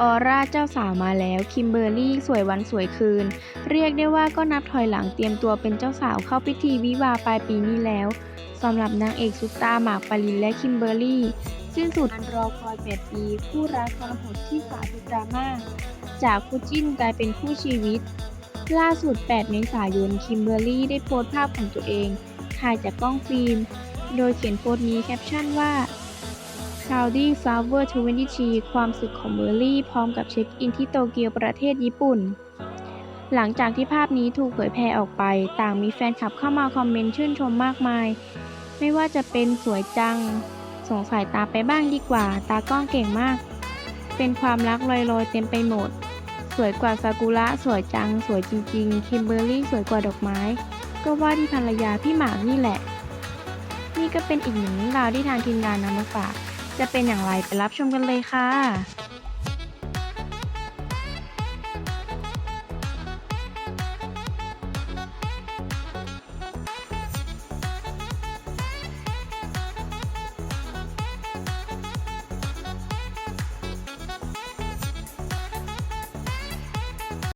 ออร่าเจ้าสาวมาแล้ว คิมเบอร์รี่สวยวันสวยคืน เรียกได้ว่าก็นับถอยหลังเตรียมตัวเป็นเจ้าสาวเข้าพิธีวิวาปลายปีนี้แล้วสำหรับนางเอกซุปตาหมากปรินและคิมเบอร์รี่สิ้นสุดการรอคอย8ปีคู่รักทรหดที่สาธุดราม่าจากคู่จิ้นกลายเป็นคู่ชีวิต ล่าสุด 8 เมษายนคิมเบอร์รี่ได้โพสต์ภาพของตัวเองถ่ายจากกล้องฟิล์ม โดยเขียนโพสต์นี้แคปชั่นว่า Cloudy Flower 23ความสุขของเบอร์รี่พร้อมกับเช็คอินที่โตเกียวประเทศญี่ปุ่น หลังจากที่ภาพนี้ถูกเผยแพร่ออกไป ต่างมีแฟนคลับเข้ามาคอมเมนต์ชื่นชมมากมาย ไม่ว่าจะเป็นสวยจัง สงสัยตาไปบ้างดีกว่า ตากล้องเก่งมาก เป็นความรักลอยๆ เต็มไปหมด สวยกว่าซากุระสวยจัง สวยจริงๆคิมเบอร์รี่สวยกว่าดอกไม้ ก็ว่าที่ภรรยาพี่หมากนี่แหละ นี่ก็เป็นอีกหนึ่งเรื่องราวที่ทางทีมงานนำมาฝาก จะเป็นอย่างไรไปรับชมกันเลยค่ะ